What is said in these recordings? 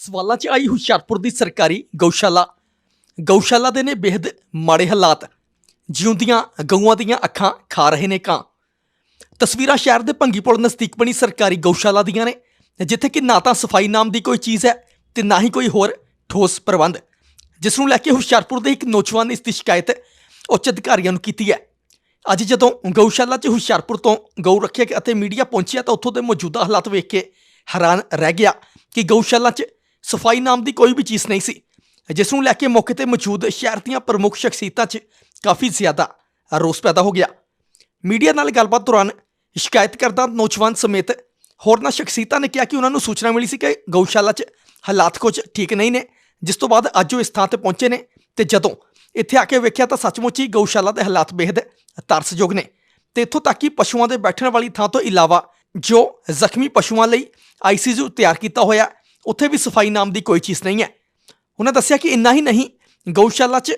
ਸਵਾਲਾਂ 'ਚ ਆਈ ਹੁਸ਼ਿਆਰਪੁਰ ਦੀ ਸਰਕਾਰੀ ਗਊਸ਼ਾਲਾ। ਗਊਸ਼ਾਲਾ ਦੇ ਨੇ ਬੇहद ਮਾੜੇ ਹਾਲਾਤ। ਜਿਉਂਦੀਆਂ ਗਊਆਂ ਦੀਆਂ ਅੱਖਾਂ ਖਾ ਰਹੇ ਨੇ ਕਾਂ। ਤਸਵੀਰਾਂ ਸ਼ਹਿਰ ਦੇ ਭੰਗੀ ਪੁਲ ਨਜ਼ਦੀਕ ਬਣੀ ਸਰਕਾਰੀ ਗਊਸ਼ਾਲਾ ਦੀਆਂ ਨੇ, ਜਿੱਥੇ ਕਿ ਨਾ ਤਾਂ ਸਫ਼ਾਈ ਨਾਮ ਦੀ ਕੋਈ ਚੀਜ਼ ਹੈ ਤੇ ਨਾ ਹੀ ਕੋਈ ਹੋਰ ਠੋਸ ਪ੍ਰਬੰਧ, ਜਿਸ ਨੂੰ ਲੈ ਕੇ ਹੁਸ਼ਿਆਰਪੁਰ ਦੇ ਇੱਕ ਨੌਜਵਾਨ ਨੇ ਇਸ ਦੀ ਸ਼ਿਕਾਇਤ ਉੱਚ ਅਧਿਕਾਰੀਆਂ ਨੂੰ ਕੀਤੀ ਹੈ। ਅੱਜ ਜਦੋਂ ਗਊਸ਼ਾਲਾ 'ਚ ਹੁਸ਼ਿਆਰਪੁਰ ਤੋਂ ਗਊ ਰੱਖਿਆ ਅਤੇ ਮੀਡੀਆ ਪਹੁੰਚਿਆ ਤਾਂ ਉੱਥੋਂ ਦੇ ਮੌਜੂਦਾ ਹਾਲਾਤ ਵੇਖ ਕੇ ਹੈਰਾਨ ਰਹਿ ਗਿਆ ਕਿ ਗਊਸ਼ਾਲਾ 'ਚ ਸਫ਼ਾਈ ਨਾਮ ਦੀ ਕੋਈ ਵੀ ਚੀਜ਼ ਨਹੀਂ ਸੀ। ਜਿਸ ਨੂੰ ਲੈ ਕੇ ਮੌਕੇ ਤੇ ਮੌਜੂਦ ਸ਼ਹਿਰ ਦੀਆਂ ਪ੍ਰਮੁੱਖ ਸ਼ਖਸੀਅਤਾਂ 'ਚ ਕਾਫੀ ਜ਼ਿਆਦਾ ਰੋਸ ਪੈਦਾ ਹੋ ਗਿਆ। ਮੀਡੀਆ ਨਾਲ ਗੱਲਬਾਤ ਦੌਰਾਨ ਸ਼ਿਕਾਇਤ ਕਰਦਾ ਨੌਜਵਾਨ ਸਮੇਤ ਹੋਰਨਾਂ ਸ਼ਖਸੀਅਤਾਂ ਨੇ ਕਿਹਾ ਕਿ ਉਹਨਾਂ ਨੂੰ ਸੂਚਨਾ ਮਿਲੀ ਸੀ ਕਿ ਗਊਸ਼ਾਲਾ 'ਚ ਹਾਲਾਤ ਕੁਝ ਠੀਕ ਨਹੀਂ ਨੇ, ਜਿਸ ਤੋਂ ਬਾਅਦ ਅੱਜ ਉਹ ਇਸ ਥਾਂ ਤੇ ਪਹੁੰਚੇ ਨੇ ਤੇ ਜਦੋਂ ਇੱਥੇ ਆ ਕੇ ਵੇਖਿਆ ਤਾਂ ਸੱਚਮੁੱਚ ਹੀ ਗਊਸ਼ਾਲਾ ਦੇ ਹਾਲਾਤ ਬੇहद ਤਰਸਯੋਗ ਨੇ। ਤੇ ਇੱਥੋਂ ਤੱਕ ਕਿ ਪਸ਼ੂਆਂ ਦੇ ਬੈਠਣ ਵਾਲੀ ਥਾਂ ਤੋਂ ਇਲਾਵਾ ਜੋ ਜ਼ਖਮੀ ਪਸ਼ੂਆਂ ਲਈ ਆਈਸੀਯੂ ਤਿਆਰ ਕੀਤਾ ਹੋਇਆ ਉੱਥੇ ਵੀ ਸਫ਼ਾਈ ਨਾਮ ਦੀ ਕੋਈ ਚੀਜ਼ ਨਹੀਂ ਹੈ। ਉਹਨਾਂ ਦੱਸਿਆ ਕਿ ਇੰਨਾ ਹੀ ਨਹੀਂ, ਗਊਸ਼ਾਲਾ 'ਚ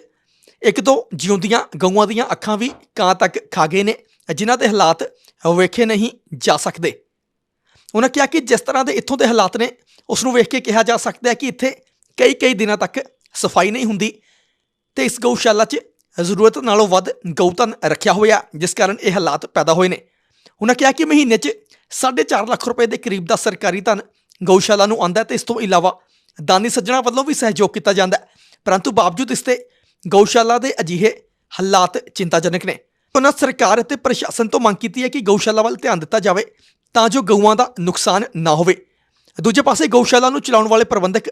ਇੱਕ ਦੋ ਜਿਉਂਦੀਆਂ ਗਊਆਂ ਦੀਆਂ ਅੱਖਾਂ ਵੀ ਕਾਂ ਤੱਕ ਖਾ ਗਏ ਨੇ, ਜਿਨ੍ਹਾਂ ਦੇ ਹਾਲਾਤ ਵੇਖੇ ਨਹੀਂ ਜਾ ਸਕਦੇ। ਉਹਨਾਂ ਕਿਹਾ ਕਿ ਜਿਸ ਤਰ੍ਹਾਂ ਦੇ ਇੱਥੋਂ ਦੇ ਹਾਲਾਤ ਨੇ, ਉਸ ਨੂੰ ਵੇਖ ਕੇ ਕਿਹਾ ਜਾ ਸਕਦਾ ਹੈ ਕਿ ਇੱਥੇ ਕਈ ਕਈ ਦਿਨਾਂ ਤੱਕ ਸਫ਼ਾਈ ਨਹੀਂ ਹੁੰਦੀ ਤੇ ਇਸ ਗਊਸ਼ਾਲਾ 'ਚ ਜ਼ਰੂਰਤ ਨਾਲੋਂ ਵੱਧ ਗਊਤਨ ਰੱਖਿਆ ਹੋਇਆ, ਜਿਸ ਕਾਰਨ ਇਹ ਹਾਲਾਤ ਪੈਦਾ ਹੋਏ ਨੇ। ਉਹਨਾਂ ਕਿਹਾ ਕਿ ਮਹੀਨੇ 'ਚ 4.5 ਲੱਖ ਰੁਪਏ ਦੇ ਕਰੀਬ ਦਾ ਸਰਕਾਰੀ ਧਨ ਗਊਸ਼ਾਲਾ ਨੂੰ ਆਉਂਦਾ ਹੈ ਤੇ ਇਸ ਤੋਂ ਇਲਾਵਾ ਦਾਨੀ ਸੱਜਣਾ ਵੱਲੋਂ ਵੀ ਸਹਿਯੋਗ ਕੀਤਾ ਜਾਂਦਾ ਹੈ। ਪਰੰਤੂ ਬਾਵਜੂਦ ਇਸ ਤੇ ਗਊਸ਼ਾਲਾ ਦੇ ਅਜਿਹੇ ਹਾਲਾਤ ਚਿੰਤਾਜਨਕ ਨੇ। ਉਹਨਾਂ ਸਰਕਾਰ ਅਤੇ ਪ੍ਰਸ਼ਾਸਨ ਤੋਂ ਮੰਗ ਕੀਤੀ ਹੈ ਕਿ ਗਊਸ਼ਾਲਾ ਵੱਲ ਧਿਆਨ ਦਿੱਤਾ ਜਾਵੇ ਤਾਂ ਜੋ ਗਊਆਂ ਦਾ ਨੁਕਸਾਨ ਨਾ ਹੋਵੇ। ਦੂਜੇ ਪਾਸੇ ਗਊਸ਼ਾਲਾ ਨੂੰ ਚਲਾਉਣ ਵਾਲੇ ਪ੍ਰਬੰਧਕ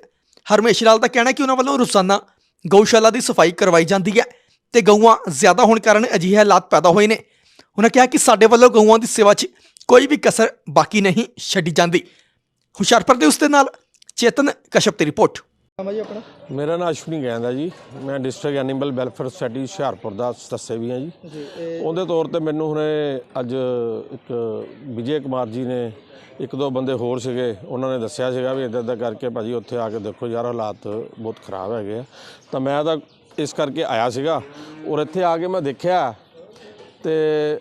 ਹਰਮੇਸ਼ ਲਾਲ ਦਾ ਕਹਿਣਾ ਹੈ ਕਿ ਉਹਨਾਂ ਵੱਲੋਂ ਰੋਜ਼ਾਨਾ ਗਊਸ਼ਾਲਾ ਦੀ ਸਫ਼ਾਈ ਕਰਵਾਈ ਜਾਂਦੀ ਹੈ ਤੇ ਗਊਆਂ ਜ਼ਿਆਦਾ ਹੋਣ ਕਾਰਨ ਅਜਿਹੇ ਹਾਲਾਤ ਪੈਦਾ ਹੋਏ ਨੇ। ਉਹਨਾਂ ਕਿਹਾ ਕਿ ਸਾਡੇ ਵੱਲੋਂ ਗਊਆਂ ਦੀ ਸੇਵਾ 'ਚ ਕੋਈ ਵੀ ਕਸਰ ਬਾਕੀ ਨਹੀਂ ਛੱਡੀ ਜਾਂਦੀ। ਹੁਸ਼ਿਆਰਪੁਰ ਦੇ ਉਸ ਦੇ ਨਾਲ ਚੇਤਨ ਕਸ਼ਪ ਦੀ ਰਿਪੋਰਟ। ਨਾਮ ਹੈ ਜੀ ਆਪਣਾ ਮੇਰਾ ਨਾਮ ਅਸ਼ਵਨੀ ਗੈਂਦ ਜੀ। ਮੈਂ district animal welfare society Hoshiarpur ਦਾ ਸਦੱਸਿਆ ਵੀ ਹਾਂ ਜੀ। ਉਹਦੇ ਤੌਰ ਤੇ ਮੈਨੂੰ ਹੁਣੇ ਅੱਜ ਇੱਕ ਵਿਜੇ ਕੁਮਾਰ ਜੀ ਨੇ ਇੱਕ ਦੋ ਬੰਦੇ ਹੋਰ ਸੀਗੇ ਉਹਨਾਂ ਨੇ ਦੱਸਿਆ ਸੀਗਾ ਵੀ ਇਦਾਂ ਇਦਾਂ ਕਰਕੇ ਭਾਜੀ ਉੱਥੇ ਆ ਕੇ ਦੇਖੋ ਯਾਰ ਹਾਲਾਤ ਬਹੁਤ ਖਰਾਬ ਹੈਗੇ ਆ। ਤਾਂ ਮੈਂ ਤਾਂ ਇਸ ਕਰਕੇ ਆਇਆ ਸੀਗਾ ਔਰ ਇੱਥੇ ਆ ਕੇ ਮੈਂ ਦੇਖਿਆ ਤੇ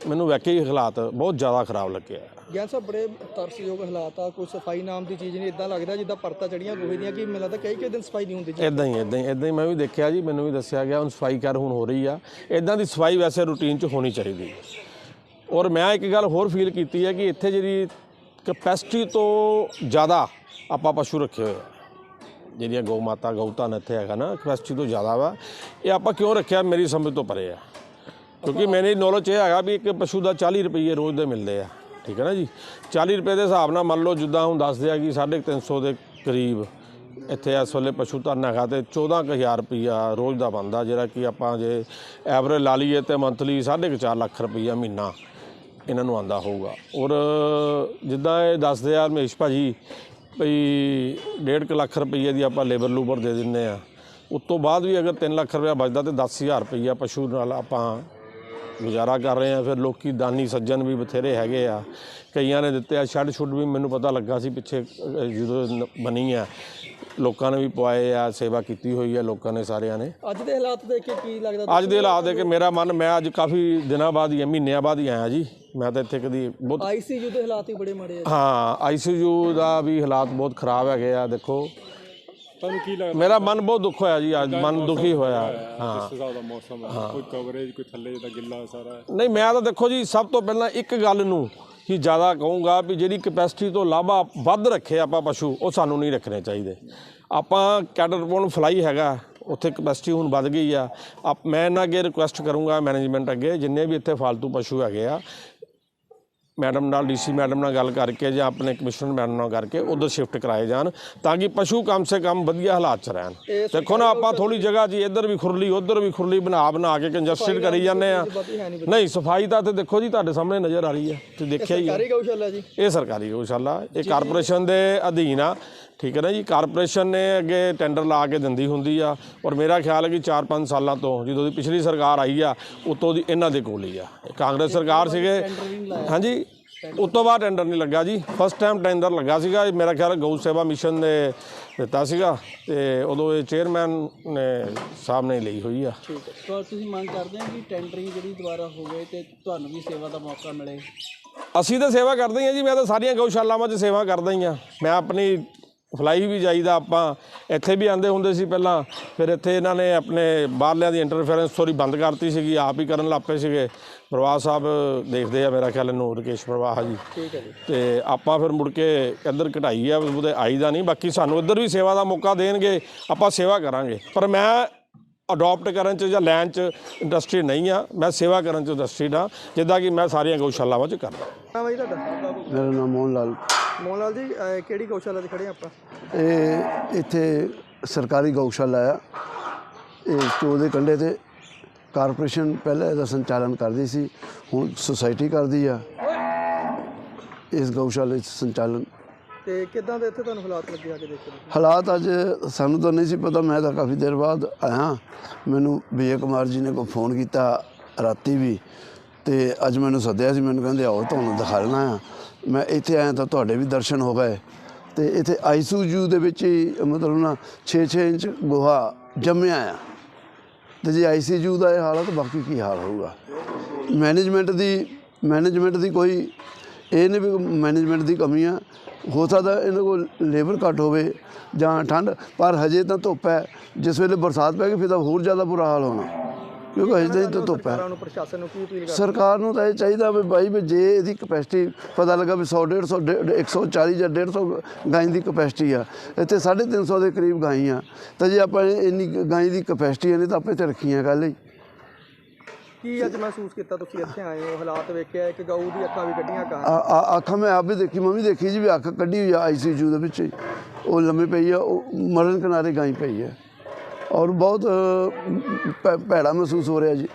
ਮੈਨੂੰ ਵਾਕਈ ਹਾਲਾਤ ਬਹੁਤ ਜ਼ਿਆਦਾ ਖਰਾਬ ਲੱਗਿਆ ਗਿਆਨ ਸਾਹਿਬ ਬੜੇ ਤਰਸਯੋਗ ਹਾਲਾਤ ਆ ਕੋਈ ਸਫ਼ਾਈ ਨਾਮ ਦੀ ਚੀਜ਼ ਨਹੀਂ ਇਦਾਂ ਲੱਗਦਾ ਜਿੱਦਾਂ ਪਰਤਾ ਚੜੀਆਂ ਗੋਹੇ ਦੀਆਂ ਕਿ ਮੈਨੂੰ ਲੱਗਦਾ ਕਈ ਕਈ ਦਿਨ ਸਫ਼ਾਈ ਨਹੀਂ ਹੁੰਦੀ ਜੀ। ਇਦਾਂ ਹੀ ਇਦਾਂ ਹੀ ਇਦਾਂ ਹੀ ਮੈਂ ਵੀ ਦੇਖਿਆ ਜੀ ਮੈਨੂੰ ਵੀ ਦੱਸਿਆ ਗਿਆ ਹੁਣ ਸਫ਼ਾਈ ਕਰ ਹੁਣ ਹੋ ਰਹੀ ਆ। ਇਦਾਂ ਦੀ ਸਫ਼ਾਈ ਵੈਸੇ ਰੂਟੀਨ 'ਚ ਹੋਣੀ ਚਾਹੀਦੀ ਹੈ। ਔਰ ਮੈਂ ਇੱਕ ਗੱਲ ਹੋਰ ਫੀਲ ਕੀਤੀ ਹੈ ਕਿ ਇੱਥੇ ਜਿਹੜੀ ਕਪੈਸਿਟੀ ਤੋਂ ਜ਼ਿਆਦਾ ਆਪਾਂ ਪਸ਼ੂ ਰੱਖੇ ਹੋਏ ਆ। ਜਿਹੜੀਆਂ ਗਊ ਮਾਤਾ ਗਊ ਧਨ ਇੱਥੇ ਹੈਗਾ ਨਾ ਕਪੈਸਿਟੀ ਤੋਂ ਜ਼ਿਆਦਾ ਵਾ। ਇਹ ਆਪਾਂ ਕਿਉਂ ਰੱਖਿਆ ਮੇਰੀ ਸਮਝ ਤੋਂ ਪਰੇ ਆ। ਕਿਉਂਕਿ ਮੇਰੀ ਨੌਲੇਜ ਇਹ ਹੈਗਾ ਵੀ ਇੱਕ ਪਸ਼ੂ ਦਾ 40 ਰੁਪਏ ਰੋਜ਼ ਦੇ ਮਿਲਦੇ ਆ। ਠੀਕ ਹੈ ਨਾ ਜੀ? 40 ਰੁਪਏ ਦੇ ਹਿਸਾਬ ਨਾਲ ਮੰਨ ਲਓ ਜਿੱਦਾਂ ਹੁਣ ਦੱਸਦੇ ਆ ਕਿ 350 ਦੇ ਕਰੀਬ ਇੱਥੇ ਇਸ ਵੇਲੇ ਪਸ਼ੂ ਧਨ ਹੈਗਾ ਤੇ 14000 ਰੁਪਈਆ ਰੋਜ਼ ਦਾ ਬਣਦਾ ਜਿਹੜਾ ਕਿ ਆਪਾਂ ਜੇ ਐਵਰੇਜ ਲਾ ਲਈਏ ਤੇ ਮੰਥਲੀ 4.5 ਲੱਖ ਰੁਪਈਆ ਮਹੀਨਾ ਇਹਨਾਂ ਨੂੰ ਆਂਦਾ ਹੋਊਗਾ। ਔਰ ਜਿੱਦਾਂ ਇਹ ਦੱਸਦੇ ਆ ਰਮੇਸ਼ ਭਾਜੀ ਭਈ 1.5 ਲੱਖ ਰੁਪਈਏ ਦੀ ਆਪਾਂ ਲੇਬਰ ਲੂਬਰ ਦੇ ਦਿੰਨੇ ਆ। ਉਸ ਤੋਂ ਬਾਅਦ ਵੀ ਅਗਰ 3 ਲੱਖ ਰੁਪਇਆ ਬਚਦਾ ਤੇ 10000 ਰੁਪਈਆ ਪਸ਼ੂ ਨਾਲ ਆਪਾਂ ਗੁਜ਼ਾਰਾ ਕਰ ਰਹੇ ਆ ਫਿਰ ਲੋਕੀ ਦਾਨੀ ਸੱਜਣ ਵੀ ਬਥੇਰੇ ਹੈਗੇ ਆ। ਕਈਆਂ ਨੇ ਦਿੱਤੇ ਆ ਛੱਡ ਛੁੱਡ ਵੀ ਮੈਨੂੰ ਪਤਾ ਲੱਗਾ ਸੀ ਪਿੱਛੇ ਜਦੋਂ ਬਣੀ ਆ। ਲੋਕਾਂ ਨੇ ਵੀ ਪਵਾਏ ਆ ਸੇਵਾ ਕੀਤੀ ਹੋਈ ਆ ਲੋਕਾਂ ਨੇ ਸਾਰਿਆਂ ਨੇ। ਅੱਜ ਦੇ ਹਾਲਾਤ ਦੇਖ ਕੇ ਕੀ ਲੱਗਦਾ ਅੱਜ ਦੇ ਹਾਲਾਤ ਦੇ ਕੇ ਮੇਰਾ ਮਨ ਮੈਂ ਅੱਜ ਕਾਫੀ ਦਿਨਾਂ ਬਾਅਦ ਹੀ ਮਹੀਨਿਆਂ ਬਾਅਦ ਹੀ ਆਇਆ ਜੀ। ਮੈਂ ਤਾਂ ਇੱਥੇ ਕਦੀ ਬਹੁਤ ਆਈਸੀਯੂ ਦੇ ਹਾਲਾਤ ਹੀ ਬੜੇ ਮਾੜੇ ਆ। ਹਾਂ ਆਈਸੀਯੂ ਦਾ ਵੀ ਹਾਲਾਤ ਬਹੁਤ ਖਰਾਬ ਹੈਗੇ ਆ ਦੇਖੋ। ਤੁਹਾਨੂੰ ਕੀ ਲੱਗਦਾ? ਮੇਰਾ ਮਨ ਬਹੁਤ ਦੁੱਖ ਹੋਇਆ ਜੀ ਅੱਜ ਮਨ ਦੁਖੀ ਹੋਇਆ ਹਾਂ। ਹਿਸਾਬ ਦਾ ਮੌਸਮ ਹੈ। ਕੋਈ ਕਵਰੇਜ ਕੋਈ ਥੱਲੇ ਜਿੱਦਾਂ ਗਿੱਲਾ ਸਾਰਾ। ਨਹੀਂ ਮੈਂ ਤਾਂ ਦੇਖੋ ਜੀ ਸਭ ਤੋਂ ਪਹਿਲਾਂ ਇੱਕ ਗੱਲ ਨੂੰ ਹੀ ਜ਼ਿਆਦਾ ਕਹੂੰਗਾ ਵੀ ਜਿਹੜੀ ਕਪੈਸਿਟੀ ਤੋਂ ਲਾਭਾ ਵੱਧ ਰੱਖੇ ਆਪਾਂ ਪਸ਼ੂ ਉਹ ਸਾਨੂੰ ਨਹੀਂ ਰੱਖਣੇ ਚਾਹੀਦੇ। ਆਪਾਂ ਕੈਡਰਪੋਨ ਫਲਾਈ ਹੈਗਾ ਉੱਥੇ ਕਪੈਸਿਟੀ ਹੁਣ ਵੱਧ ਗਈ ਆ। ਆਪ ਮੈਂ ਇਹਨਾਂ ਅੱਗੇ ਰਿਕੁਐਸਟ ਕਰੂੰਗਾ ਮੈਨੇਜਮੈਂਟ ਅੱਗੇ ਜਿੰਨੇ ਵੀ ਇੱਥੇ ਫालतू ਪਸ਼ੂ ਹੈਗੇ ਆ ਮੈਡਮ ਨਾਲ ਡੀਸੀ ਮੈਡਮ ਨਾਲ ਗੱਲ ਕਰਕੇ ਜਾਂ ਆਪਣੇ ਕਮਿਸ਼ਨਰ ਮੈਡਮ ਨਾਲ ਕਰਕੇ ਉਧਰ ਸ਼ਿਫਟ ਕਰਾਏ ਜਾਣ ਤਾਂ ਕਿ ਪਸ਼ੂ ਕਮ ਸੇ ਕਮ ਵਧੀਆ ਹਾਲਾਤ 'ਚ ਰਹਿਣ। ਦੇਖੋ ਨਾ ਆਪਾਂ ਥੋੜੀ ਜਗ੍ਹਾ ਜੀ ਇੱਧਰ ਵੀ ਖੁਰਲੀ ਉੱਧਰ ਵੀ ਖੁਰਲੀ ਬਣਾ ਬਣਾ ਕੇ ਕੰਜਸਟਡ ਕਰੀ ਜਾਂਦੇ ਆ। ਨਹੀਂ ਸਫ਼ਾਈ ਤਾਂ ਤੇ ਦੇਖੋ ਜੀ ਤੁਹਾਡੇ ਸਾਹਮਣੇ ਨਜ਼ਰ ਆ ਰਹੀ ਹੈ ਤੁਸੀਂ ਦੇਖਿਆ ਹੀ ਹੈ। ਸਰਕਾਰੀ ਗਊਸ਼ਾਲਾ ਜੀ। ਇਹ ਸਰਕਾਰੀ ਗਊਸ਼ਾਲਾ ਇਹ ਕਾਰਪੋਰੇਸ਼ਨ ਦੇ ਅਧੀਨ ਆ। ਠੀਕ ਹੈ ਨਾ ਜੀ ਕਾਰਪੋਰੇਸ਼ਨ ਨੇ ਅੱਗੇ ਟੈਂਡਰ ਲਾ ਕੇ ਦਿੰਦੀ ਹੁੰਦੀ ਆ ਔਰ ਮੇਰਾ ਖਿਆਲ ਹੈ ਕਿ 4-5 ਸਾਲਾਂ ਤੋਂ ਜਦੋਂ ਦੀ ਪਿਛਲੀ ਸਰਕਾਰ ਆਈ ਆ ਉਤੋਂ ਦੀ ਇਹਨਾਂ ਦੇ ਕੋਲ ਹੀ ਆ। ਕਾਂਗਰਸ ਸਰਕਾਰ ਸੀਗੇ। ਹਾਂਜੀ ਉਸ ਤੋਂ ਬਾਅਦ ਟੈਂਡਰ ਨਹੀਂ ਲੱਗਾ ਜੀ। ਫਸਟ ਟਾਈਮ ਟੈਂਡਰ ਲੱਗਾ ਸੀਗਾ ਮੇਰਾ ਖਿਆਲ ਗਊ ਸੇਵਾ ਮਿਸ਼ਨ ਨੇ ਦਿੱਤਾ ਸੀਗਾ ਤੇ ਉਦੋਂ ਇਹ ਚੇਅਰਮੈਨ ਨੇ ਸਾਹਿਬ ਨੇ ਲਈ ਹੋਈ ਆ। ਠੀਕ ਹੈ। ਤਾਂ ਤੁਸੀਂ ਮੰਗ ਕਰਦੇ ਹੋ ਕਿ ਟੈਂਡਰਿੰਗ ਜਿਹੜੀ ਦੁਬਾਰਾ ਹੋਵੇ ਤੇ ਤੁਹਾਨੂੰ ਵੀ ਸੇਵਾ ਦਾ ਮੌਕਾ ਮਿਲੇ? ਅਸੀਂ ਤਾਂ ਸੇਵਾ ਕਰਦੇ ਹੀ ਜੀ ਮੈਂ ਤਾਂ ਸਾਰੀਆਂ ਗਊਸ਼ਾਲਾਵਾਂ 'ਚ ਸੇਵਾ ਕਰਦਾ ਹੀ ਹਾਂ ਮੈਂ ਆਪਣੀ ਫਲਾਈ ਵੀ ਜਾਈਦਾ ਆਪਾਂ। ਇੱਥੇ ਵੀ ਆਂਦੇ ਹੁੰਦੇ ਸੀ ਪਹਿਲਾਂ। ਫਿਰ ਇੱਥੇ ਇਹਨਾਂ ਨੇ ਆਪਣੇ ਬਾਹਰਲਿਆਂ ਦੀ ਇੰਟਰਫੇਰੈਂਸ ਸੋਰੀ ਬੰਦ ਕਰਤੀ ਸੀਗੀ ਆਪ ਹੀ ਕਰਨ ਲੱਪੇ ਸੀਗੇ। ਪ੍ਰਵਾਹ ਸਾਹਿਬ ਦੇਖਦੇ ਆ ਮੇਰਾ ਖਿਆਲ ਨੂੰ ਰਕੇਸ਼ ਪ੍ਰਵਾਹ ਜੀ। ਠੀਕ ਹੈ ਜੀ। ਤੇ ਆਪਾਂ ਫਿਰ ਮੁੜ ਕੇ ਇੱਧਰ ਕਢਾਈ ਆ ਉਹਦੇ ਆਈਦਾ ਨਹੀਂ। ਬਾਕੀ ਸਾਨੂੰ ਇੱਧਰ ਵੀ ਸੇਵਾ ਦਾ ਮੌਕਾ ਦੇਣਗੇ ਆਪਾਂ ਸੇਵਾ ਕਰਾਂਗੇ। ਪਰ ਮੈਂ ਅਡਾਪਟ ਕਰਨ ਚ ਜਾਂ ਲੈਣ ਚ ਇੰਡਸਟਰੀ ਨਹੀਂ ਆ ਮੈਂ ਸੇਵਾ ਕਰਨ ਚ ਇੰਡਸਟਰੀ ਦਾ ਜਿੱਦਾਂ ਕਿ ਮੈਂ ਸਾਰੀਆਂ ਗਊਸ਼ਾਲਾਵਾਂ ਚ ਕਰਦਾ। ਹਾਂ ਬਾਈ ਤੁਹਾਡਾ? ਮੇਰਾ ਨਾਮ ਮੋਹਨ ਲਾਲ ਮੋਹਨ ਲਾਲ ਜੀ ਅਹ ਕਿਹੜੀ ਗਊਸ਼ਾਲਾ 'ਤੇ ਖੜੇ ਆਪਾਂ? ਇਹ ਇੱਥੇ ਸਰਕਾਰੀ ਗਊਸ਼ਾਲਾ ਆ। ਇਹ ਚੋ ਦੇ ਕੰਢੇ ਤੇ ਕਾਰਪੋਰੇਸ਼ਨ ਪਹਿਲਾਂ ਇਹਦਾ ਸੰਚਾਲਨ ਕਰਦੀ ਸੀ ਹੁਣ ਸੁਸਾਇਟੀ ਕਰਦੀ ਆ। ਇਸ ਗਊਸ਼ਾਲੇ ਦਾ ਸੰਚਾਲਨ ਤੇ ਕਿੱਦਾਂ ਦੇ ਇੱਥੇ ਤੁਹਾਨੂੰ ਹਾਲਾਤ ਲੱਗੇ ਆ ਕੇ ਦੇਖੋ ਹਾਲਾਤ ਅੱਜ ਸਾਨੂੰ ਤਾਂ ਨਹੀਂ ਸੀ ਪਤਾ, ਮੈਂ ਤਾਂ ਕਾਫੀ ਦੇਰ ਬਾਅਦ ਆਇਆ। ਮੈਨੂੰ ਵਿਜੇ ਕੁਮਾਰ ਜੀ ਨੇ ਕੋ ਫੋਨ ਕੀਤਾ ਰਾਤੀ ਵੀ, ਤੇ ਅੱਜ ਮੈਨੂੰ ਸੱਦਿਆ ਸੀ, ਮੈਨੂੰ ਕਹਿੰਦੇ ਆਓ, ਤੁਹਾਨੂੰ ਦਿਖਾਣਾ ਆ। ਮੈਂ ਇੱਥੇ ਆਇਆ ਤਾਂ ਤੁਹਾਡੇ ਵੀ ਦਰਸ਼ਨ ਹੋ ਗਏ। ਤੇ ਇੱਥੇ ਆਈਸੀਯੂ ਦੇ ਵਿੱਚ ਹੀ ਮਤਲਬ ਨਾ 6-6 ਇੰਚ ਗੋਹਾ ਜੰਮਿਆ ਆ। ਤੇ ਜੇ ਆਈਸੀਯੂ ਦਾ ਇਹ ਹਾਲ ਹੈ ਤਾਂ ਬਾਕੀ ਕੀ ਹਾਲ ਹੋਊਗਾ? ਮੈਨੇਜਮੈਂਟ ਦੀ ਮੈਨੇਜਮੈਂਟ ਦੀ ਕੋਈ ਇਹ ਨਹੀਂ ਵੀ ਮੈਨੇਜਮੈਂਟ ਦੀ ਕਮੀ ਆ। ਹੋ ਸਕਦਾ ਇਹਨਾਂ ਕੋਲ ਲੇਬਰ ਘੱਟ ਹੋਵੇ ਜਾਂ ਠੰਡ ਪਰ ਹਜੇ ਤਾਂ ਧੁੱਪ ਹੈ। ਜਿਸ ਵੇਲੇ ਬਰਸਾਤ ਪੈ ਗਈ ਫਿਰ ਤਾਂ ਹੋਰ ਜ਼ਿਆਦਾ ਬੁਰਾ ਹਾਲ ਹੋਣਾ। ਕਿਉਂਕਿ ਹਜੇ ਤਾਂ ਧੁੱਪ ਹੈ। ਸਰਕਾਰਾਂ ਨੂੰ ਪ੍ਰਸ਼ਾਸਨ ਨੂੰ ਕੀ ਅਪੀਲ ਕਰ ਸਰਕਾਰ ਨੂੰ ਤਾਂ ਇਹ ਚਾਹੀਦਾ ਵੀ ਬਾਈ ਵੀ ਜੇ ਇਹਦੀ ਕਪੈਸਿਟੀ ਪਤਾ ਲੱਗਾ ਵੀ 100 150 140 ਜਾਂ 150 ਗਾਂ ਦੀ ਕਪੈਸਿਟੀ ਆ। ਇੱਥੇ 350 ਦੇ ਕਰੀਬ ਗਾਂ ਆ ਤਾਂ ਜੇ ਆਪਾਂ ਇੰਨੀ ਗਾਂ ਦੀ ਕਪੈਸਿਟੀ ਨਹੀਂ ਤਾਂ ਆਪੇ ਤੇ ਰੱਖੀਆਂ ਕੱਲ੍ਹ ਹੀ। ਕੀ ਅੱਜ ਮਹਿਸੂਸ ਕੀਤਾ ਤੁਸੀਂ ਇੱਥੇ ਆਏ ਹੋ? ਹਾਲਾਤ ਵੇਖਿਆ ਇੱਕ ਗਊ ਦੀ ਅੱਖਾਂ ਵੀ ਕੱਢੀਆਂ ਕਾਂ ਆ- ਆ- ਅੱਖ ਮੈਂ ਆਪ ਵੀ ਦੇਖੀ ਮੈਂ ਵੀ ਦੇਖੀ ਜੀ ਵੀ ਅੱਖ ਕੱਢੀ ਹੋਈ ਆ ਆਈਸੀਯੂ ਦੇ ਵਿੱਚ। ਉਹ ਲੰਮੀ ਪਈ ਆ ਉਹ ਮਰਨ ਕਿਨਾਰੇ ਗਾਈ ਪਈ ਹੈ ਔਰ ਬਹੁਤ ਭੈੜਾ ਮਹਿਸੂਸ ਹੋ ਰਿਹਾ ਜੀ।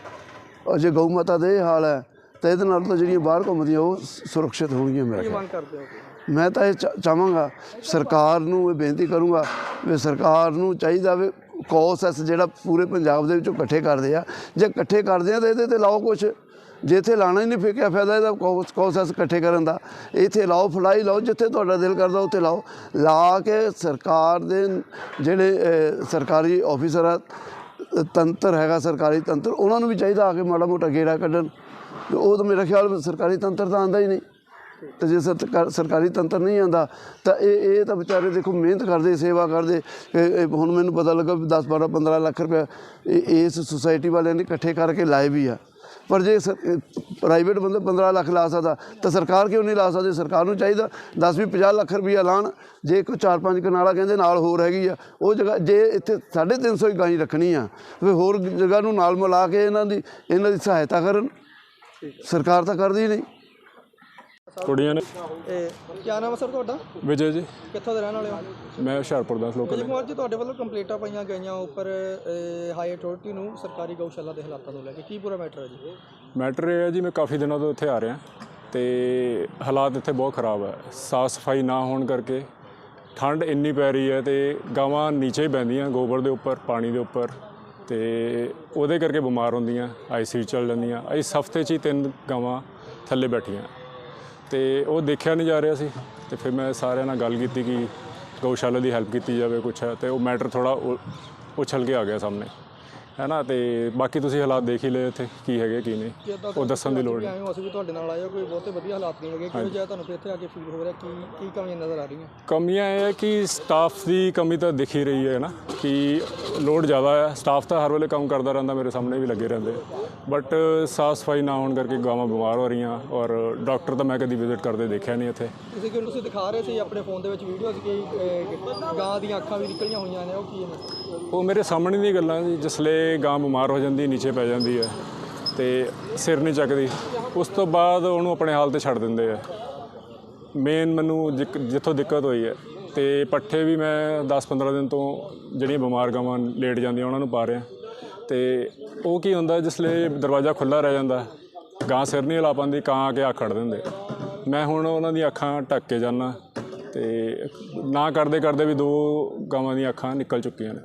ਔਰ ਜੇ ਗਊ ਮਾਤਾ ਦਾ ਹਾਲ ਹੈ ਤਾਂ ਇਹਦੇ ਨਾਲ ਤਾਂ ਜਿਹੜੀਆਂ ਬਾਹਰ ਘੁੰਮਦੀਆਂ ਉਹ ਸੁਰੱਖਿਅਤ ਹੋਣਗੀਆਂ ਮੇਰੇ ਕੀ ਖਿਆਲ ਮੈਂ ਤਾਂ ਇਹ ਚਾਹਾਂਗਾ ਸਰਕਾਰ ਨੂੰ ਇਹ ਬੇਨਤੀ ਕਰੂੰਗਾ ਵੀ ਸਰਕਾਰ ਨੂੰ ਚਾਹੀਦਾ ਵੀ ਕੋਸਸ ਜਿਹੜਾ ਪੂਰੇ ਪੰਜਾਬ ਦੇ ਵਿੱਚੋਂ ਇਕੱਠੇ ਕਰਦੇ ਆ। ਜੇ ਇਕੱਠੇ ਕਰਦੇ ਆ ਤਾਂ ਇਹਦੇ ਤੇ ਲਾਓ ਕੁਛ। ਜੇ ਇੱਥੇ ਲਾਣਾ ਹੀ ਨਹੀਂ ਫੇਕਿਆ ਫਾਇਦਾ ਇਹਦਾ ਕੋਸਸ ਇਕੱਠੇ ਕਰਨ ਦਾ। ਇੱਥੇ ਲਾਓ, ਫਲਾਈ ਲਾਓ, ਜਿੱਥੇ ਤੁਹਾਡਾ ਦਿਲ ਕਰਦਾ ਉੱਥੇ ਲਾਓ। ਲਾ ਕੇ ਸਰਕਾਰ ਦੇ ਜਿਹੜੇ ਸਰਕਾਰੀ ਆਫੀਸਰ ਆ, ਤੰਤਰ ਹੈਗਾ ਸਰਕਾਰੀ ਤੰਤਰ, ਉਹਨਾਂ ਨੂੰ ਵੀ ਚਾਹੀਦਾ ਆ ਕੇ ਮਾੜਾ ਮੋਟਾ ਗੇੜਾ ਕੱਢਣ। ਤੇ ਉਹ ਤਾਂ ਮੇਰਾ ਖਿਆਲ ਸਰਕਾਰੀ ਤੰਤਰ ਤਾਂ ਆਂਦਾ ਹੀ ਨਹੀਂ। ਤੇ ਜੇ ਸਰਕਾ- ਸਰਕਾਰੀ ਤੰਤਰ ਨਹੀਂ ਆਂਦਾ ਤਾਂ ਇਹ ਇਹ ਤਾਂ ਵਿਚਾਰੇ ਦੇਖੋ ਮਿਹਨਤ ਕਰਦੇ ਸੇਵਾ ਕਰਦੇ। ਹੁਣ ਮੈਨੂੰ ਪਤਾ ਲੱਗਾ ਵੀ 10 12 15 ਲੱਖ ਰੁਪਏ ਇਸ ਸੁਸਾਇਟੀ ਵਾਲਿਆਂ ਨੇ ਇਕੱਠੇ ਕਰਕੇ ਲਾਏ ਵੀ ਆ। ਪਰ ਜੇ ਪ੍ਰਾਈਵੇਟ ਬੰਦਾ 15 ਲੱਖ ਲਾ ਸਕਦਾ ਤਾਂ ਸਰਕਾਰ ਕਿਉਂ ਨਹੀਂ ਲਾ ਸਕਦੀ? ਸਰਕਾਰ ਨੂੰ ਚਾਹੀਦਾ 10 ਵੀ 50 ਲੱਖ ਰੁਪਈਆ ਲਾਣ। ਜੇ ਕੋਈ 4-5 ਕਨਾਲਾ ਕਹਿੰਦੇ ਨਾਲ ਹੋਰ ਹੈਗੀ ਆ ਉਹ ਜਗ੍ਹਾ ਜੇ ਇੱਥੇ 350 ਹੀ ਗਾਈ ਰੱਖਣੀ ਆ ਫਿਰ ਹੋਰ ਜਗ੍ਹਾ ਨੂੰ ਨਾਲ ਮਿਲਾ ਕੇ ਇਹਨਾਂ ਦੀ ਇਹਨਾਂ ਦੀ ਸਹਾਇਤਾ ਕਰਨ। ਸਰਕਾਰ ਤਾਂ ਕਰਦੀ ਨਹੀਂ। ਕੁੜੀਆਂ ਨੇ। ਇਹ ਕੀ ਨਾਮ ਹੈ ਸਰ ਤੁਹਾਡਾ? ਵਿਜੇ ਜੀ। ਕਿੱਥੋਂ ਦੇ ਰਹਿਣ ਵਾਲੇ ਹੋ? ਮੈਂ ਹੁਸ਼ਿਆਰਪੁਰ ਦਾ ਲੋਕਲ ਵਿਜੇ ਕੁਮਾਰ ਜੀ ਤੁਹਾਡੇ ਵੱਲੋਂ ਕੰਪਲੇਂਟਾਂ ਪਾਈਆਂ ਗਈਆਂ ਉੱਪਰ ਹਾਈ ਅਥਾਰਟੀ ਨੂੰ ਸਰਕਾਰੀ ਗਊਸ਼ਾਲਾ ਦੇ ਹਾਲਾਤਾਂ ਨੂੰ ਲੈ ਕੇ। ਕੀ ਪੂਰਾ ਮੈਟਰ ਹੈ ਜੀ? ਮੈਟਰ ਇਹ ਹੈ ਜੀ ਮੈਂ ਕਾਫੀ ਦਿਨਾਂ ਤੋਂ ਇੱਥੇ ਆ ਰਿਹਾ। ਤੇ ਹਾਲਾਤ ਇੱਥੇ ਬਹੁਤ ਖਰਾਬ ਹੈ। ਸਾਫ਼ ਸਫ਼ਾਈ ਨਾ ਹੋਣ ਕਰਕੇ ਠੰਡ ਇੰਨੀ ਪੈ ਰਹੀ ਹੈ ਤੇ ਗਾਵਾਂ ਨੀਚੇ ਬੈੰਦੀਆਂ ਗੋਬਰ ਦੇ ਉੱਪਰ ਪਾਣੀ ਦੇ ਉੱਪਰ। ਤੇ ਉਹਦੇ ਕਰਕੇ ਬਿਮਾਰ ਹੁੰਦੀਆਂ ਆਈਸੀਯੂ ਚੱਲ ਜਾਂਦੀਆਂ। ਇਸ ਹਫ਼ਤੇ 'ਚ ਹੀ ਤਿੰਨ ਗਾਵਾਂ ਥੱਲੇ ਬੈਠੀਆਂ। ਤੇ ਉਹ ਦੇਖਿਆ ਨਹੀਂ ਜਾ ਰਿਹਾ ਸੀ। ਤੇ ਫਿਰ ਮੈਂ ਸਾਰਿਆਂ ਨਾਲ ਗੱਲ ਕੀਤੀ ਕਿ ਗਊਸ਼ਾਲਾ ਦੀ ਹੈਲਪ ਕੀਤੀ ਜਾਵੇ ਕੁਛ। ਹੈ ਤੇ ਉਹ ਮੈਟਰ ਥੋੜਾ ਉਛਲ ਕੇ ਆ ਗਿਆ ਸਾਹਮਣੇ। ਹੈ ਨਾ ਤੇ ਬਾਕੀ ਤੁਸੀਂ ਹਾਲਾਤ ਦੇਖ ਹੀ ਲਏ ਇੱਥੇ ਕੀ ਹੈਗੇ ਕੀ ਨਹੀਂ। ਉਹ ਦੱਸਣ ਦੀ ਲੋੜ ਨਹੀਂ। ਅਸੀਂ ਵੀ ਤੁਹਾਡੇ ਨਾਲ ਆਏ ਹਾਂ, ਕੋਈ ਬਹੁਤੇ ਵਧੀਆ ਹਾਲਾਤ ਨਹੀਂ ਹੈਗੇ ਕਿਹੋ ਜਿਹਾ ਤੁਹਾਨੂੰ ਫਿਰ ਇੱਥੇ ਆ ਕੇ ਫੀਲ ਹੋ ਰਿਹਾ ਕੀ ਕੀ ਕਮੀਆਂ ਨਜ਼ਰ ਆ ਰਹੀਆਂ? ਕਮੀਆਂ ਇਹ ਹੈ ਕਿ ਸਟਾਫ ਦੀ ਕਮੀ ਤਾਂ ਦਿਖ ਹੀ ਰਹੀ ਹੈ ਨਾ ਕਿ ਲੋਡ ਜ਼ਿਆਦਾ ਹੈ। ਸਟਾਫ ਤਾਂ ਹਰ ਵੇਲੇ ਕੰਮ ਕਰਦਾ ਰਹਿੰਦਾ ਮੇਰੇ ਸਾਹਮਣੇ ਵੀ ਲੱਗੇ ਰਹਿੰਦੇ। ਬਟ ਸਾਫ਼ ਸਫ਼ਾਈ ਨਾ ਹੋਣ ਕਰਕੇ ਗਾਵਾਂ ਬਿਮਾਰ ਹੋ ਰਹੀਆਂ ਔਰ ਡਾਕਟਰ ਤਾਂ ਮੈਂ ਕਦੀ ਵਿਜ਼ਿਟ ਕਰਦੇ ਦੇਖਿਆ ਨਹੀਂ ਇੱਥੇ। ਤੁਸੀਂ ਕਿਉਂ ਤੁਸੀਂ ਦਿਖਾ ਰਹੇ ਸੀ ਆਪਣੇ ਫੋਨ ਦੇ ਵਿੱਚ ਵੀਡੀਓਜ਼ ਕਿ ਗਾਂ ਦੀਆਂ ਅੱਖਾਂ ਵੀ ਨਿਕਲੀਆਂ ਹੋਈਆਂ ਨੇ ਉਹ ਕੀ ਹੈ ਉਹ ਮੇਰੇ ਸਾਹਮਣੇ ਦੀਆਂ ਗੱਲਾਂ ਜੀ ਜਿਸਲੇ ਗਾਂ ਬਿਮਾਰ ਹੋ ਜਾਂਦੀ, ਨੀਚੇ ਪੈ ਜਾਂਦੀ ਹੈ ਤੇ ਸਿਰ ਨਹੀਂ ਚੱਕਦੀ। ਉਸ ਤੋਂ ਬਾਅਦ ਉਹਨੂੰ ਆਪਣੇ ਹਾਲ ਤੇ ਛੱਡ ਦਿੰਦੇ ਆ। ਮੇਨ ਮੈਨੂੰ ਜਿਕ- ਜਿੱਥੋਂ ਦਿੱਕਤ ਹੋਈ ਹੈ ਤੇ ਪੱਠੇ ਵੀ ਮੈਂ 10-15 ਦਿਨ ਤੋਂ ਜਿਹੜੀਆਂ ਬਿਮਾਰ ਗਾਵਾਂ ਲੇਟ ਜਾਂਦੀਆਂ, ਉਹਨਾਂ ਨੂੰ ਪਾ ਰਿਹਾ। ਤੇ ਉਹ ਕੀ ਹੁੰਦਾ ਜਿਸਲੇ ਦਰਵਾਜ਼ਾ ਖੁੱਲਾ ਰਹਿ ਜਾਂਦਾ, ਗਾਂ ਸਿਰ ਨਹੀਂ ਹਿਲਾ ਪਾਉਂਦੀ, ਕਾਂ ਆ ਕੇ ਅੱਖ ਖੜ ਦਿੰਦੇ। ਮੈਂ ਹੁਣ ਉਹਨਾਂ ਦੀਆਂ ਅੱਖਾਂ ਢੱਕ ਕੇ ਜਾਣਾ ਤੇ ਨਾ ਕਰਦੇ ਕਰਦੇ ਵੀ ਦੋ ਗਾਵਾਂ ਦੀਆਂ ਅੱਖਾਂ ਨਿਕਲ ਚੁੱਕੀਆਂ ਨੇ।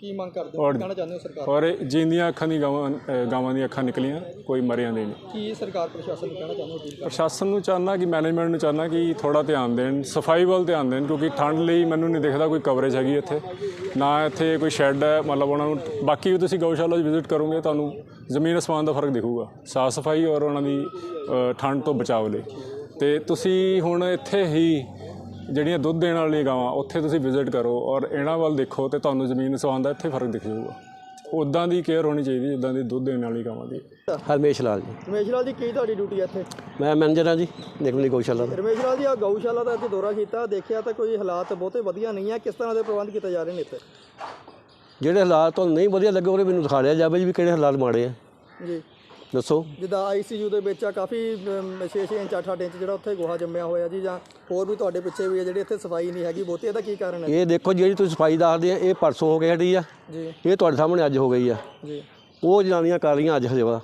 ਕੀ ਮੰਗ ਕਰਦੇ ਹੋ? ਕੀ ਕਹਿਣਾ ਚਾਹੁੰਦੇ ਹੋ ਸਰਕਾਰ ਔਰ ਜਿੰਦੀਆਂ ਅੱਖਾਂ ਦੀ ਗਾਵਾਂ ਅ, ਗਾਵਾਂ ਦੀਆਂ ਅੱਖਾਂ ਨਿਕਲੀਆਂ ਕੋਈ ਮਰਿਆਂ ਦੀ ਨਹੀਂ। ਕੀ ਸਰਕਾਰ ਪ੍ਰਸ਼ਾਸਨ ਨੂੰ ਕਹਿਣਾ ਚਾਹੁੰਦੇ ਹੋ? ਅਪੀਲ ਪ੍ਰਸ਼ਾਸਨ ਨੂੰ ਚਾਹਨਾ ਕਿ ਮੈਨੇਜਮੈਂਟ ਨੂੰ ਚਾਹਨਾ ਕਿ ਥੋੜਾ ਧਿਆਨ ਦੇਣ ਸਫ਼ਾਈ ਵੱਲ ਧਿਆਨ ਦੇਣ ਕਿਉਂਕਿ ਠੰਡ ਲਈ ਮੈਨੂੰ ਨਹੀਂ ਦਿਖਦਾ ਕੋਈ ਕਵਰੇਜ ਹੈਗੀ ਇੱਥੇ। ਨਾ ਇੱਥੇ ਕੋਈ ਸ਼ੈੱਡ ਹੈ ਮਤਲਬ ਉਹਨਾਂ ਨੂੰ ਬਾਕੀ ਵੀ ਤੁਸੀਂ ਗਊਸ਼ਾਲਾ 'ਚ ਵਿਜ਼ਿਟ ਕਰੋਗੇ ਤੁਹਾਨੂੰ ਜ਼ਮੀਨ ਅਸਮਾਨ ਦਾ ਫ਼ਰਕ ਦਿਖੂਗਾ। ਸਾਫ਼ ਸਫ਼ਾਈ ਔਰ ਉਹਨਾਂ ਦੀ ਅ, ਠੰਡ ਤੋਂ ਬਚਾਅ ਲਈ। ਤੇ ਤੁਸੀਂ ਹੁਣ ਇੱਥੇ ਹੀ ਜਿਹੜੀਆਂ ਦੁੱਧ ਦੇਣ ਵਾਲੀਆਂ ਗਾਵਾਂ ਉੱਥੇ ਤੁਸੀਂ ਵਿਜ਼ਿਟ ਕਰੋ ਔਰ ਇਹਨਾਂ ਵੱਲ ਦੇਖੋ ਤੇ ਤੁਹਾਨੂੰ ਜ਼ਮੀਨ ਸਵਾਨ ਦਾ ਇੱਥੇ ਫ਼ਰਕ ਦਿਖ ਜਾਊਗਾ। ਉਦਾਂ ਦੀ ਕੇਅਰ ਹੋਣੀ ਚਾਹੀਦੀ ਜਿੱਦਾਂ ਦੀ ਦੁੱਧ ਦੇਣ ਵਾਲੀ ਗਾਵਾਂ ਦੀ। ਹਰਮੇਸ਼ ਲਾਲ ਜੀ। ਰਮੇਸ਼ ਲਾਲ ਜੀ ਕੀ ਤੁਹਾਡੀ ਡਿਊਟੀ ਹੈ ਇੱਥੇ? ਮੈਂ ਮੈਨੇਜਰ ਹਾਂ ਜੀ ਨਿਗਮਲੀ ਗਊਸ਼ਾਲਾ ਦਾ ਰਮੇਸ਼ ਲਾਲ ਜੀ ਆ ਗਊਸ਼ਾਲਾ ਦਾ ਅੱਜ ਦੌਰਾ ਕੀਤਾ ਦੇਖਿਆ ਤਾਂ ਕੋਈ ਹਾਲਾਤ ਬਹੁਤੇ ਵਧੀਆ ਨਹੀਂ ਆ ਕਿਸ ਤਰ੍ਹਾਂ ਦੇ ਪ੍ਰਬੰਧ ਕੀਤੇ ਜਾ ਰਹੇ ਨੇ ਇੱਥੇ? ਜਿਹੜੇ ਹਾਲਾਤ ਤੁਹਾਨੂੰ ਨਹੀਂ ਵਧੀਆ ਲੱਗੇ ਉਹਦੇ ਮੈਨੂੰ ਦਿਖਾੜਿਆ ਜਾਵੇ ਜੀ ਵੀ ਕਿਹੜੇ ਹਾਲਾਤ ਮਾੜੇ ਆ। ਜੀ। ਦੱਸੋ। ਜਿੱਦਾਂ ਆਈਸੀਯੂ ਦੇ ਵਿੱਚ ਆ ਕਾਫੀ 6-6 ਇੰਚ 8-8 ਇੰਚ ਜਿਹੜਾ ਉੱਥੇ ਗੋਹਾ ਜੰਮਿਆ ਹੋਇਆ ਜੀ ਜਾਂ ਹੋਰ ਵੀ ਤੁਹਾਡੇ ਪਿੱਛੇ ਵੀ ਆ ਜਿਹੜੇ ਇੱਥੇ ਸਫ਼ਾਈ ਨਹੀਂ ਹੈਗੀ ਬਹੁਤੀ ਇਹਦਾ ਕੀ ਕਾਰਨ ਹੈ? ਇਹ ਦੇਖੋ ਜਿਹੜੀ ਤੁਸੀਂ ਸਫ਼ਾਈ ਦੱਸਦੇ ਆ ਇਹ ਪਰਸੋਂ ਹੋ ਕੇ ਹਟੀ ਆ। ਜੀ। ਇਹ ਤੁਹਾਡੇ ਸਾਹਮਣੇ ਅੱਜ ਹੋ ਗਈ ਆ। ਜੀ। ਉਹ ਜਨਾਨੀਆਂ ਕਰ ਰਹੀਆਂ ਅੱਜ ਹਜੇ ਵਾ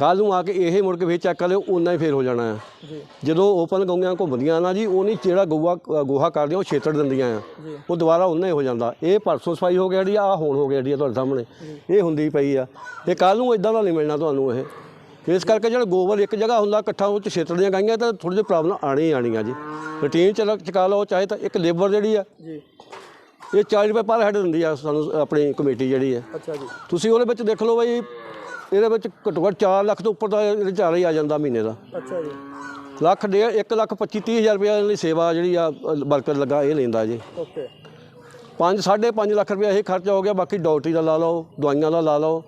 ਕੱਲ ਨੂੰ ਆ ਕੇ ਇਹ ਮੁੜ ਕੇ ਫੇਰ ਚੈੱਕ ਕਰ ਲਿਓ ਉਨਾ ਹੀ ਫੇਰ ਹੋ ਜਾਣਾ ਆ। ਜੀ। ਜਦੋਂ ਓਪਨ ਗਊਆਂ ਘੁੰਮਦੀਆਂ ਨਾ ਜੀ ਉਹ ਨਹੀਂ ਜਿਹੜਾ ਗਊਆ ਗੋਹਾ ਕਰਦੀਆਂ ਉਹ ਛੇਤੜ ਦਿੰਦੀਆਂ ਆ। ਉਹ ਦੁਬਾਰਾ ਉਹਨਾਂ ਹੀ ਹੋ ਜਾਂਦਾ। ਇਹ ਪਰਸੋਂ ਸਫ਼ਾਈ ਹੋ ਗਿਆ ਜਿਹੜੀ ਆ ਹੁਣ ਹੋ ਗਿਆ ਜਿਹੜੀ ਆ ਤੁਹਾਡੇ ਸਾਹਮਣੇ। ਇਹ ਹੁੰਦੀ ਪਈ ਆ। ਇਹ ਕੱਲ ਨੂੰ ਇਦਾਂ ਦਾ ਨਹੀਂ ਮਿਲਣਾ ਤੁਹਾਨੂੰ ਇਹ। ਇਸ ਕਰਕੇ ਜਿਹੜਾ ਗੋਬਰ ਇੱਕ ਜਗ੍ਹਾ ਹੁੰਦਾ ਇਕੱਠਾ ਉਹ ਚ ਛੇਤੜੀਆਂ ਗਾਈਆਂ ਤਾਂ ਥੋੜੀ ਜਿਹੀ ਪ੍ਰੋਬਲਮ ਆਣੀ ਹੀ ਆਣੀ ਆ ਜੀ। ਰੂਟੀਨ ਚ ਚਕਾ ਲਓ ਚਾਹੇ ਤਾਂ ਇੱਕ ਲੇਬਰ ਜਿਹੜੀ ਆ ਜੀ। ਇਹ 40 ਰੁਪਏ ਪਰ ਹੈਡ ਦਿੰਦੀ ਆ ਸਾਨੂੰ ਆਪਣੀ ਕਮੇਟੀ ਜਿਹੜੀ ਹੈ ਅੱਛਾ ਜੀ। ਤੁਸੀਂ ਉਹਦੇ ਵਿੱਚ ਦੇਖ ਲਓ ਬਈ ਇਹਦੇ ਵਿੱਚ ਘੱਟੋ ਘੱਟ 4 ਲੱਖ ਤੋਂ ਉੱਪਰ ਦਾ ਇਹਦੇ ਚਾਰ ਹੀ ਆ ਜਾਂਦਾ ਮਹੀਨੇ ਦਾ। ਅੱਛਾ ਜੀ। ਲੱਖ ਡੇ 1 ਲੱਖ 25 30 ਹਜ਼ਾਰ ਰੁਪਏ ਦੀ ਸੇਵਾ ਜਿਹੜੀ ਆ ਵਰਕਰ ਲੱਗਾ ਇਹ ਲੈਂਦਾ ਜੀ। ਓਕੇ। 5 5.5 ਲੱਖ ਰੁਪਏ ਇਹ ਖਰਚਾ ਹੋ ਗਿਆ ਬਾਕੀ ਡਾਕਟਰੀ ਦਾ ਲਾ ਲਓ ਦਵਾਈਆਂ ਦਾ ਲਾ ਲਓ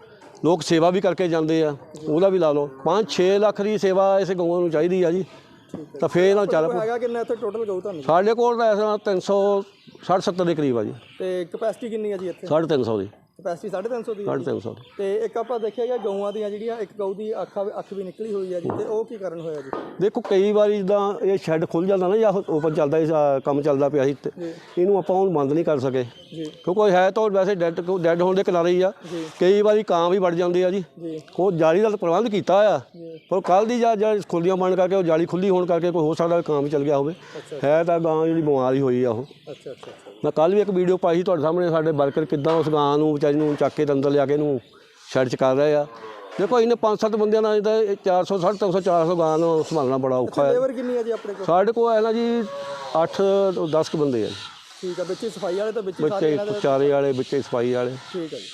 ਲੋਕ ਸੇਵਾ ਵੀ ਕਰਕੇ ਜਾਂਦੇ ਆ ਉਹਦਾ ਵੀ ਲਾ ਲਓ। 5-6 ਲੱਖ ਦੀ ਸੇਵਾ ਇਸ ਗਊਆਂ ਨੂੰ ਚਾਹੀਦੀ ਆ ਜੀ। ਤਾਂ ਫੇਰ ਇਹਨਾਂ ਚੱਲ ਹੈਗਾ ਕਿੰਨਾ ਇੱਥੇ ਟੋਟਲ ਗਊ ਤੁਹਾਨੂੰ? ਸਾਡੇ ਕੋਲ ਤਾਂ ਇਸ ਤਰ੍ਹਾਂ 300 60 70 ਦੇ ਕਰੀਬ ਆ ਜੀ। ਤੇ ਕਪੈਸਿਟੀ ਕਿੰਨੀ ਹੈ ਜੀ ਇੱਥੇ? 350 ਦੀ। ਕਪੈਸਿਟੀ 350 ਦੀ ਹੈ ਜੀ। 350 ਦੀ। ਤੇ ਇੱਕ ਆਪਾਂ ਦੇਖਿਆ ਗਿਆ ਗਊਆਂ ਦੀਆਂ ਜਿਹੜੀਆਂ ਇੱਕ ਗਊ ਦੀ ਅੱਖ ਅੱਖ ਵੀ ਨਿਕਲੀ ਹੋਈ ਹੈ ਜੀ ਤੇ ਉਹ ਕੀ ਕਾਰਨ ਹੋਇਆ ਜੀ? ਦੇਖੋ ਕਈ ਵਾਰੀ ਜਿੱਦਾਂ ਇਹ ਸ਼ੈੱਡ ਖੁੱਲ ਜਾਂਦਾ ਨਾ ਜਾਂ ਓਪਨ ਚੱਲਦਾ ਸੀ, ਕੰਮ ਚੱਲਦਾ ਪਿਆ ਸੀ ਤੇ ਇਹਨੂੰ ਆਪਾਂ ਹੁਣ ਬੰਦ ਨਹੀਂ ਕਰ ਸਕੇ। ਜੀ। ਕਿਉਂਕਿ ਹੈ ਤਾਂ ਵੈਸੇ ਡੈਡ ਡੈਡ ਹੋਣ ਦੇ ਕਿਨਾਰੇ ਹੀ ਆ। ਕਈ ਵਾਰੀ ਕਾਂ ਵੀ ਵੜ ਜਾਂਦੇ ਆ ਜੀ। ਜੀ। ਉਹ ਜਾਲੀ ਦਾ ਤਾਂ ਪ੍ਰਬੰਧ ਕੀਤਾ ਆ। ਪਰ ਕੱਲ ਦੀ ਜਾਂ ਜਾਂ ਖੁੱਲੀਆਂ ਬਣ ਕਰਕੇ ਉਹ ਜਾਲੀ ਖੁੱਲੀ ਹੋਣ ਕਰਕੇ ਕੋਈ ਹੋ ਸਕਦਾ ਕਾਂ ਵੀ ਚਲ ਗਿਆ ਹੋਵੇ। ਹੈ ਤਾਂ ਗਾਂ ਜਿਹੜੀ ਬਿਮਾਰ ਹੀ ਹੋਈ ਆ ਉਹ। ਅੱਛਾ ਅੱਛਾ ਅੱਛਾ। ਮੈਂ ਕੱਲ ਵੀ ਇੱਕ ਵੀਡੀਓ ਪਾਈ ਸੀ ਤੁਹਾਡੇ ਸਾਹਮਣੇ ਸਾਡੇ ਵਰਕਰ ਕਿੱਦਾਂ ਉਸ ਗਾਂ ਨੂੰ ਵਿਚਾਰੀ ਨੂੰ ਚੱਕ ਕੇ ਅੰਦਰ ਲਿਆ ਕੇ ਇਹਨੂੰ ਸ਼ੈੱਡ 'ਚ ਕਰ ਰਹੇ ਆ। ਦੇਖੋ ਇਹਨੇ ਪੰਜ ਸੱਤ ਬੰਦਿਆਂ ਨਾਲ ਇਹਦਾ 400 350 400 ਗਾਂ ਨੂੰ ਸੰਭਾਲਣਾ ਬੜਾ ਔਖਾ ਹੈ। ਲੇਬਰ ਕਿੰਨੀ ਹੈ ਜੀ ਆਪਣੇ ਕੋਲ? ਸਾਡੇ ਕੋਲ ਹੈ ਨਾ ਜੀ 8 10 ਕੁ ਬੰਦੇ ਆ। ਠੀਕ ਹੈ ਵਿੱਚ ਸਫ਼ਾਈ ਵਾਲੇ ਤਾਂ ਵਿੱਚ ਸਾਰੇ ਬੱਚੇ ਚਾਰੇ ਵਾਲੇ ਬੱਚੇ ਸਫ਼ਾਈ ਵਾਲੇ। ਠੀਕ ਹੈ ਜੀ।